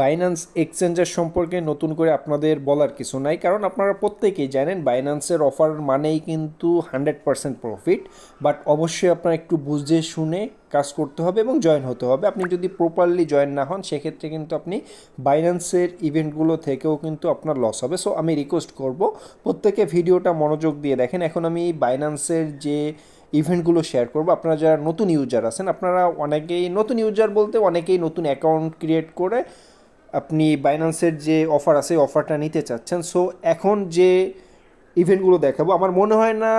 Binance এক্সচেঞ্জের সম্পর্কে নতুন করে আপনাদের বলার কিছু নাই। কারণ আপনারা প্রত্যেকেই জানেন বাইন্যান্সের অফার মানেই কিন্তু হান্ড্রেড পার্সেন্ট প্রফিট বাট অবশ্যই আপনার একটু বুঝে শুনে কাজ করতে হবে এবং জয়েন হতে হবে। আপনি যদি প্রপারলি জয়েন না হন, সেক্ষেত্রে কিন্তু আপনি বাইন্যান্সের ইভেন্টগুলো থেকেও কিন্তু আপনার লস হবে। সো আমি রিকোয়েস্ট করব, প্রত্যেকে ভিডিওটা মনোযোগ দিয়ে দেখেন। এখন আমি বাইন্যান্সের যে ইভেন্টগুলো শেয়ার করব, আপনারা যারা নতুন ইউজার আছেন, আপনারা অনেকেই নতুন ইউজার বলতে অনেকেই নতুন অ্যাকাউন্ট ক্রিয়েট করে আপনি বাইন্যান্সের যে অফার আছে অফারটা নিতে চাচ্ছেন। সো এখন যে ইভেন্টগুলো দেখাবো, আমার মনে হয় না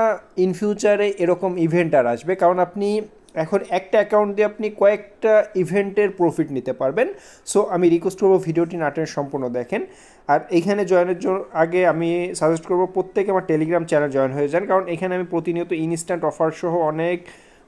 ইন ফিউচারে এরকম ইভেন্ট আর আসবে। কারণ আপনি এখন একটা অ্যাকাউন্ট দিয়ে আপনি কয়েকটা ইভেন্টের প্রফিট নিতে পারবেন। সো আমি রিকোয়েস্ট করব ভিডিওটি নাটের সম্পূর্ণ দেখেন। আর এইখানে জয়েনের জন্য, আগে আমি সাজেস্ট করব প্রত্যেকে আমার টেলিগ্রাম চ্যানেল জয়েন হয়ে যান। কারণ এখানে আমি প্রতিনিয়ত ইনস্ট্যান্ট অফার সহ অনেক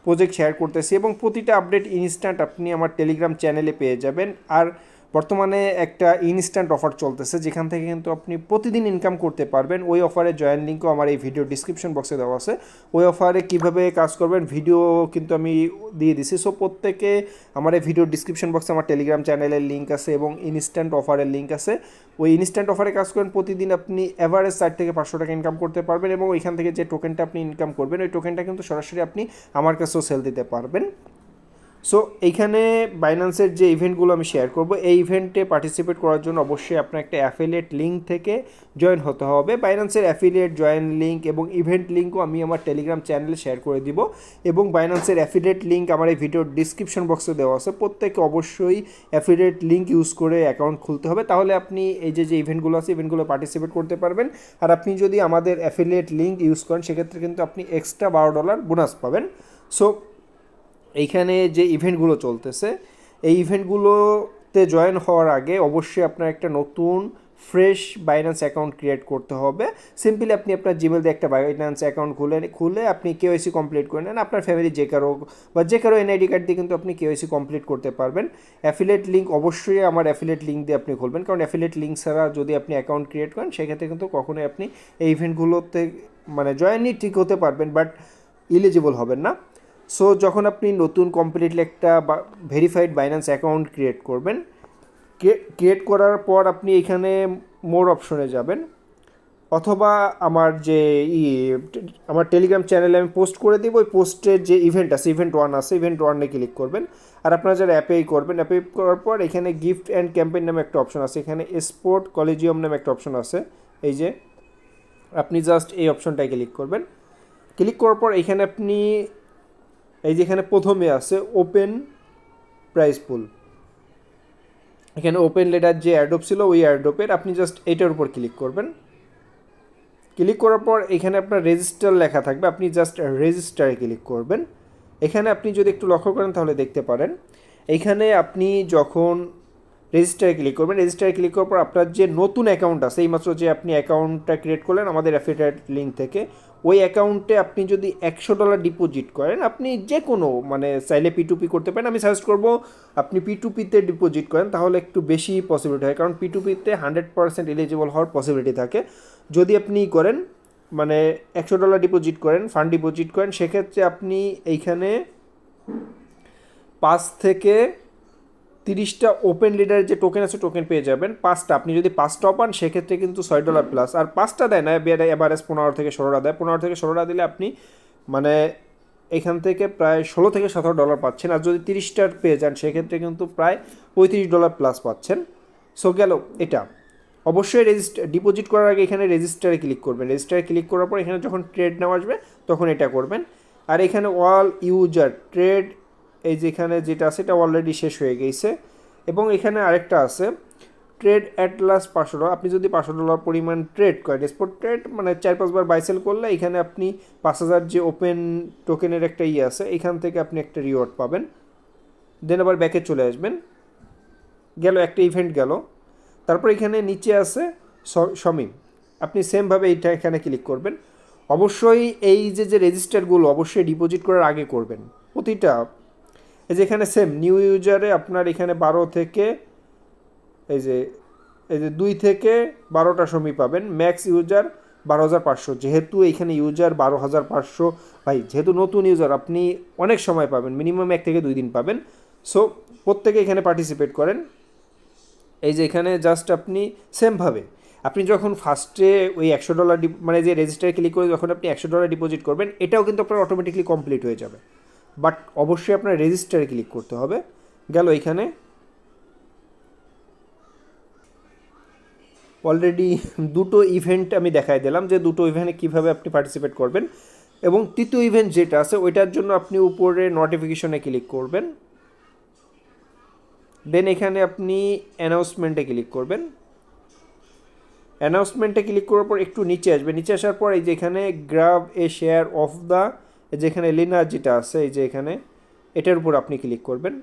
প্রজেক্ট শেয়ার করতেছি এবং প্রতিটা আপডেট ইনস্ট্যান্ট আপনি আমার টেলিগ্রাম চ্যানেলে পেয়ে যাবেন। আর বর্তমানে একটা ইনস্ট্যান্ট অফার চলতেছে, যেখান থেকে কিন্তু আপনি প্রতিদিন ইনকাম করতে পারবেন। ওই অফারে জয়েন লিঙ্কও আমার এই ভিডিও ডিসক্রিপশন বক্সে দেওয়া আছে। ওই অফারে কীভাবে কাজ করবেন ভিডিও কিন্তু আমি দিয়ে দিছি। সো প্রত্যেকে আমার এই ভিডিও ডিসক্রিপশন বক্সে আমার টেলিগ্রাম চ্যানেলের লিঙ্ক আছে এবং ইনস্ট্যান্ট অফারের লিঙ্ক আছে। ওই ইনস্ট্যান্ট অফারে কাজ করেন, প্রতিদিন আপনি এভারেজ ষাট থেকে পাঁচশো টাকা ইনকাম করতে পারবেন এবং ওইখান থেকে যে টোকেনটা আপনি ইনকাম করবেন, ওই টোকেনটা কিন্তু সরাসরি আপনি আমার কাছেও সেল দিতে পারবেন। সো এইখানে বাইন্যান্সের যে ইভেন্টগুলো আমি শেয়ার করব, এই ইভেন্টে পার্টিসিপেট করার জন্য অবশ্যই আপনার একটা অ্যাফিলিয়েট লিঙ্ক থেকে জয়েন হতে হবে। বাইন্যান্সের অ্যাফিলিয়েট জয়েন লিঙ্ক এবং ইভেন্ট লিঙ্কও আমি আমার টেলিগ্রাম চ্যানেলে শেয়ার করে দিব এবং বাইন্যান্সের অ্যাফিলিয়েট লিঙ্ক আমার এই ভিডিওর ডিসক্রিপশন বক্সে দেওয়া আছে। প্রত্যেকে অবশ্যই অ্যাফিলিয়েট লিঙ্ক ইউজ করে অ্যাকাউন্ট খুলতে হবে। তাহলে আপনি এই যে যে ইভেন্টগুলো আছে ইভেন্টগুলো পার্টিসিপেট করতে পারবেন। আর আপনি যদি আমাদের অ্যাফিলিয়েট লিঙ্ক ইউজ করেন, সেক্ষেত্রে কিন্তু আপনি এক্সট্রা বারো ডলার বোনাস পাবেন। সো এইখানে যে ইভেন্টগুলো চলতেছে, এই ইভেন্টগুলোতে জয়েন হওয়ার আগে অবশ্যই আপনার একটা নতুন, ফ্রেশ বাইন্যান্স অ্যাকাউন্ট ক্রিয়েট করতে হবে। সিম্পলি আপনি আপনার জিমেল দিয়ে একটা বাইন্যান্স অ্যাকাউন্ট খুলে খুলে আপনি কেওয়াইসি কমপ্লিট করে নেন। আপনার ফ্যামিলি যে কারও বা যে কারও এনআইডি কার্ড দিয়ে কিন্তু আপনি কেওয়াইসি কমপ্লিট করতে পারবেন। অ্যাফিলেট লিঙ্ক অবশ্যই আমার অ্যাফিলেট লিঙ্ক দিয়ে আপনি খুলবেন। কারণ অ্যাফিলেট লিঙ্ক ছাড়া যদি আপনি অ্যাকাউন্ট ক্রিয়েট করেন, সেক্ষেত্রে কিন্তু কখনোই আপনি এই ইভেন্টগুলোতে মানে জয়েনই ঠিক হতে পারবেন বাট ইলিজিবল হবেন না। সো যখন আপনি নতুন কমপ্লিটলি একটা ভেরিফাইড বাইন্যান্স অ্যাকাউন্ট ক্রিয়েট করবেন ক্রিয়েট করার পর আপনি এখানে মোর অপশনে যাবেন। অথবা আমার যে ই, আমার টেলিগ্রাম চ্যানেলে আমি পোস্ট করে দিব, ওই পোস্টের যে ইভেন্ট আছে ইভেন্ট ওয়ান আছে ইভেন্ট ওয়ানে ক্লিক করবেন। আর আপনারা যারা অ্যাপেই করবেন অ্যাপে করার পর এখানে গিফট অ্যান্ড ক্যাম্পেইন নামে একটা অপশন আছে, এখানে স্পোর্ট কলেজিয়াম নামে একটা অপশন আছে। এই যে, আপনি জাস্ট এই অপশনটায় ক্লিক করবেন। ক্লিক করার পর এখানে আপনি এই যেখানে প্রথমে আছে ওপেন প্রাইস পুল এখানে ওপেন লেটার যে অ্যাডোপ ছিল, ওই অ্যাডোপের আপনি জাস্ট এটার উপর ক্লিক করবেন। ক্লিক করার পর এখানে আপনার রেজিস্টার লেখা থাকবে, আপনি জাস্ট রেজিস্টারে ক্লিক করবেন। এখানে আপনি যদি একটু লক্ষ্য করেন তাহলে দেখতে পারেন। এখানে আপনি যখন রেজিস্টারে ক্লিক করবেন। রেজিস্টারে ক্লিক করার পর আপনার যে নতুন অ্যাকাউন্ট আছে এইমাত্র যে আপনি অ্যাকাউন্টটা ক্রিয়েট করলেন আমাদের অ্যাফিলিয়েট লিঙ্ক থেকে, ওই অ্যাকাউন্টে আপনি যদি একশো ডলার ডিপোজিট করেন, আপনি যে কোনো মানে চাইলে পি টু পি করতে পারেন। আমি সাজেস্ট করব, আপনি পি টু পিতে ডিপোজিট করেন, তাহলে একটু বেশি পসিবিলিটি হয়। কারণ পি টু পিতে হান্ড্রেড পার্সেন্ট এলিজিবল হওয়ার পসিবিলিটি থাকে। যদি আপনি করেন মানে একশো ডলার ডিপোজিট করেন ফান্ড ডিপোজিট করেন, সেক্ষেত্রে আপনি এইখানে পাঁচ থেকে তিরিশটা ওপেন লিডারের যে টোকেন আছে টোকেন পেয়ে যাবেন। পাঁচটা, আপনি যদি পাঁচটাও পান, সেক্ষেত্রে কিন্তু ছয় ডলার প্লাস আর পাঁচটা দেয় না এভারেজ পনেরো থেকে ষোলোটা দেয়। পনেরো থেকে ষোলোটা দিলে আপনি মানে এখান থেকে প্রায় ষোলো থেকে সতেরো ডলার পাচ্ছেন। আর যদি তিরিশটার পেয়ে যান, সেক্ষেত্রে কিন্তু প্রায় পঁয়ত্রিশ ডলার প্লাস পাচ্ছেন। সো গেল এটা। অবশ্যই রেজিস্টার ডিপোজিট করার আগে এখানে রেজিস্টারে ক্লিক করবেন। রেজিস্টারে ক্লিক করার পর এখানে যখন ট্রেড নেওয়া আসবে, তখন এটা করবেন। আর এখানে অল ইউজার ট্রেড এই যেখানে যেটা আছে, এটা অলরেডি শেষ হয়ে গেছে। এবং এখানে আরেকটা আছে ট্রেড অ্যাটলাস পাঁচশো ডলার। আপনি যদি পাঁচশো ডলার পরিমাণ ট্রেড করেন স্পোর্ট ট্রেড মানে চার পাঁচবার বাইসেল করলে এখানে আপনি পাঁচ হাজার যে ওপেন টোকেনের একটা ইয়ে আছে, এখান থেকে আপনি একটা রিওয়ার্ড পাবেন। দেন আবার ব্যাকে চলে আসবেন। গেল, একটা ইভেন্ট গেল। তারপর এখানে নিচে আছে সমীম আপনি সেমভাবে এইটা এখানে ক্লিক করবেন। অবশ্যই এই যে যে রেজিস্টারগুলো অবশ্যই ডিপোজিট করার আগে করবেন। প্রতিটা এই যে এখানে সেম নিউ ইউজারে আপনার এখানে বারো থেকে, এই যে এই যে দুই থেকে বারোটা সময় পাবেন। ম্যাক্স ইউজার বারো হাজার পাঁচশো। যেহেতু এইখানে ইউজার বারো হাজার পাঁচশো, ভাই, যেহেতু নতুন ইউজার আপনি অনেক সময় পাবেন মিনিমাম এক থেকে দুই দিন পাবেন। সো প্রত্যেকে এখানে পার্টিসিপেট করেন। এই যে এখানে জাস্ট আপনি সেমভাবে আপনি যখন ফার্স্টে ওই একশো ডলার মানে যে রেজিস্টারে ক্লিক করে যখন আপনি একশো ডলার ডিপোজিট করবেন, এটাও কিন্তু আপনার অটোমেটিকলি কমপ্লিট হয়ে যাবে। বাট অবশ্যই আপনার রেজিস্টারে ক্লিক করতে হবে। গেল এখানে। অলরেডি দুটো ইভেন্ট আমি দেখাই দিলাম যে দুটো ইভেন্টে কীভাবে আপনি পার্টিসিপেট করবেন এবং তৃতীয় ইভেন্ট যেটা আছে ওইটার জন্য আপনি উপরে নোটিফিকেশনে ক্লিক করবেন। দেন এখানে আপনি অ্যানাউন্সমেন্টে ক্লিক করবেন। অ্যানাউন্সমেন্টে ক্লিক করার পর একটু নিচে আসবে। নিচে আসার পর এই যে এখানে grab a share of the যেখানে লিনার যেটা আছে, এই যে এখানে, এটার উপর আপনি ক্লিক করবেন।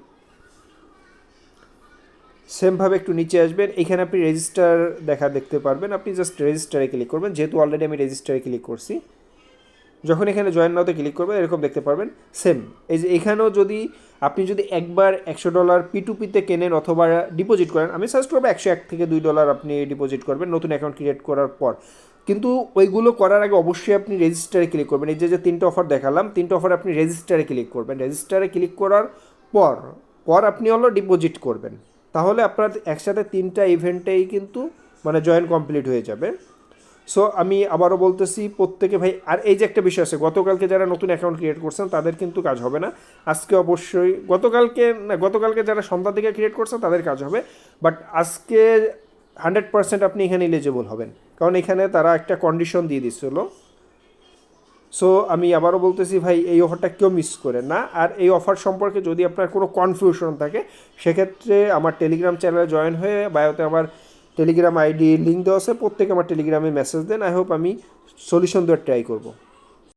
সেমভাবে একটু নিচে আসবেন। এখানে আপনি রেজিস্টার দেখা দেখতে পারবেন। আপনি জাস্ট রেজিস্টারে ক্লিক করবেন। যেহেতু অলরেডি আমি রেজিস্টারে ক্লিক করছি। যখন এখানে জয়েন নাওতে ক্লিক করবেন, এরকম দেখতে পারবেন। সেম এই যে এখানেও যদি আপনি যদি একবার একশো ডলার পিটুপিতে কেনেন অথবা ডিপোজিট করেন, আমি সাজেস্ট করব একশো এক থেকে দুই ডলার আপনি ডিপোজিট করবেন নতুন অ্যাকাউন্ট ক্রিয়েট করার পর। কিন্তু ওইগুলো করার আগে অবশ্যই আপনি রেজিস্টারে ক্লিক করবেন। এই যে যে তিনটে অফার দেখালাম, তিনটে অফার আপনি রেজিস্টারে ক্লিক করবেন। রেজিস্টারে ক্লিক করার পর পর আপনি হলো ডিপোজিট করবেন। তাহলে আপনার একসাথে তিনটা ইভেন্টেই কিন্তু মানে জয়েন কমপ্লিট হয়ে যাবে। সো আমি আবারও বলতেছি, প্রত্যেকে ভাই, আর এই যে একটা বিষয় আছে, গতকালকে যারা নতুন অ্যাকাউন্ট ক্রিয়েট করছেন, তাদের কিন্তু কাজ হবে না। আজকে অবশ্যই, গতকালকে, না, গতকালকে যারা সন্ধ্যা থেকে ক্রিয়েট করছেন, তাদের কাজ হবে। বাট আজকে হান্ড্রেড পার্সেন্ট আপনি এখানে এলিজিবল হবেন। কারণ এখানে তারা একটা কন্ডিশন দিয়ে দিচ্ছিল সো আমি আবারও বলতেছি, ভাই, এই অফারটা কেউ মিস করে না। আর এই অফার সম্পর্কে যদি আপনার কোনো কনফিউশন থাকে, সেক্ষেত্রে আমার টেলিগ্রাম চ্যানেলে জয়েন হয়ে বায়োতে আমার টেলিগ্রাম আইডি লিঙ্ক দেওয়া আছে। প্রত্যেকে আমার টেলিগ্রামে মেসেজ দেন। আই হোপ আমি সলিউশন দেওয়ার ট্রাই করব।